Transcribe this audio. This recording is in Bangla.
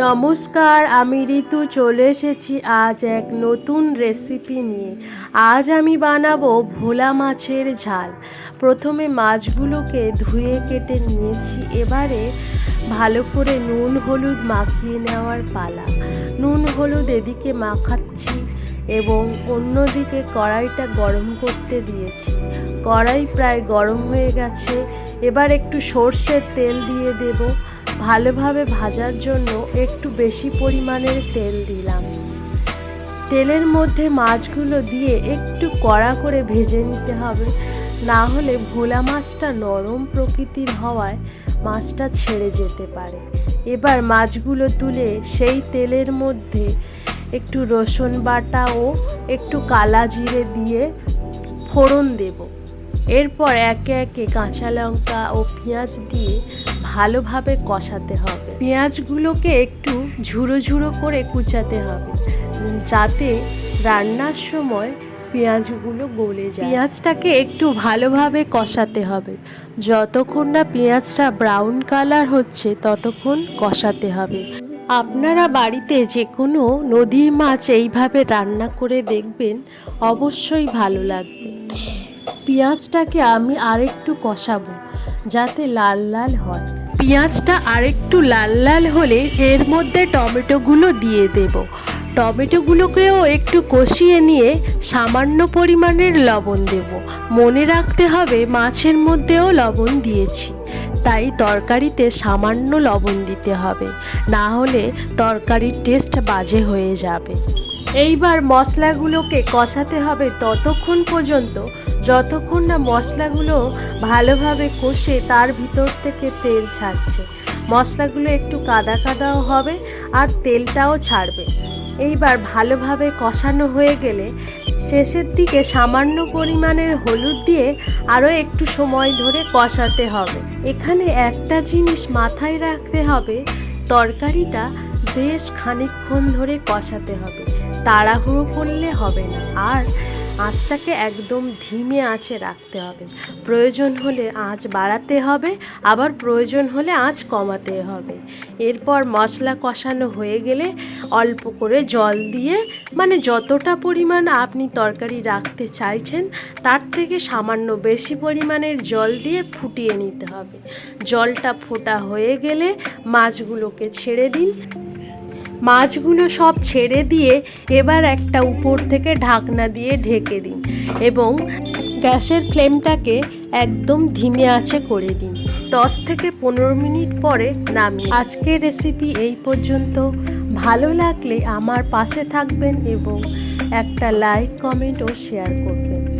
নমস্কার, আমি ঋতু। চলে এসেছি আজ এক নতুন রেসিপি নিয়ে। আজ আমি বানাবো ভোলা মাছের ঝাল। প্রথমে মাছগুলোকে ধুয়ে কেটে নিয়েছি, এবারে ভালো করে নুন হলুদ মাখিয়ে নেওয়ার পালা। নুন হলুদ এদিকে মাখাচ্ছি এবং অন্যদিকে কড়াইটা গরম করতে দিয়েছি। কড়াই প্রায় গরম হয়ে গেছে, এবার একটু সর্ষের তেল দিয়ে দেবো। ভালোভাবে ভাজার জন্য একটু বেশি পরিমাণের তেল দিলাম। তেলের মধ্যে মাছগুলো দিয়ে একটু কড়া করে ভেজে নিতে হবে। না হলে ভোলা মাছটা নরম প্রকৃতির হওয়ায় মাছটা ছেড়ে যেতে পারে। এবার মাছগুলো তুলে সেই তেলের মধ্যে একটু রসুন বাটা ও একটু কালা জিরে দিয়ে ফোড়ন দেবো। এরপর একে একে কাঁচা লঙ্কা ও পেঁয়াজ দিয়ে ভালোভাবে কষাতে হবে। পেঁয়াজগুলোকে একটু ঝুড়ো ঝুড়ো করে কুচাতে হবে, যাতে রান্নার সময় পেঁয়াজগুলো গলে যায়। পেঁয়াজটাকে একটু ভালোভাবে কষাতে হবে, যতক্ষণ না পেঁয়াজটা ব্রাউন কালার হচ্ছে ততক্ষণ কষাতে হবে। আপনারা বাড়িতে যে কোনো নদীর মাছ এইভাবে রান্না করে দেখবেন, অবশ্যই ভালো লাগবে। পেঁয়াজটাকে আমি আরেকটু কষাবো, যাতে লাল লাল হয়। পেঁয়াজটা আরেকটু লাল লাল হলে এর মধ্যে টমেটোগুলো দিয়ে দেব। টমেটোগুলোকেও একটু কষিয়ে নিয়ে সামান্য পরিমাণের লবণ দেব। মনে রাখতে হবে মাছের মধ্যেও লবণ দিয়েছি, তাই তরকারিতে সামান্য লবণ দিতে হবে, না হলে তরকারির টেস্ট বাজে হয়ে যাবে। এইবার মশলাগুলোকে কষাতে হবে ততক্ষণ পর্যন্ত যতক্ষণ না মশলাগুলো ভালোভাবে কষে তার ভিতর থেকে তেল ছাড়ছে। মশলাগুলো একটু কাদা কাদাও হবে আর তেলটাও ছাড়বে। এইবার ভালোভাবে কষানো হয়ে গেলে শেষের দিকে সামান্য পরিমাণের হলুদ দিয়ে আরও একটু সময় ধরে কষাতে হবে। এখানে একটা জিনিস মাথায় রাখতে হবে, তরকারিটা বেশ খানিকক্ষণ ধরে কষাতে হবে। তাড়াহুড়ো করলে হবে না। আর আঁচটাকে একদম ধিমে আঁচে রাখতে হবে। প্রয়োজন হলে আঁচ বাড়াতে হবে, আবার প্রয়োজন হলে আঁচ কমাতে হবে। এরপর মশলা কষানো হয়ে গেলে অল্প করে জল দিয়ে মানে যতটা পরিমাণ আপনি তরকারি রাখতে চাইছেন, তার থেকে সামান্য বেশি পরিমাণের জল দিয়ে ফুটিয়ে নিতে হবে। জলটা ফোটা হয়ে গেলে মাছগুলোকে ছেড়ে দিন। মাছগুলো সব ছেড়ে দিয়ে এবার একটা উপর থেকে ঢাকনা দিয়ে ঢেকে দিন এবং গ্যাসের ফ্লেমটাকে একদম ধিমে আঁচে করে দিন। দশ থেকে পনেরো মিনিট পরে নামিয়ে আজকের রেসিপি এই পর্যন্ত। ভালো লাগলে আমার পাশে থাকবেন এবং একটা লাইক কমেন্ট ও শেয়ার করবেন।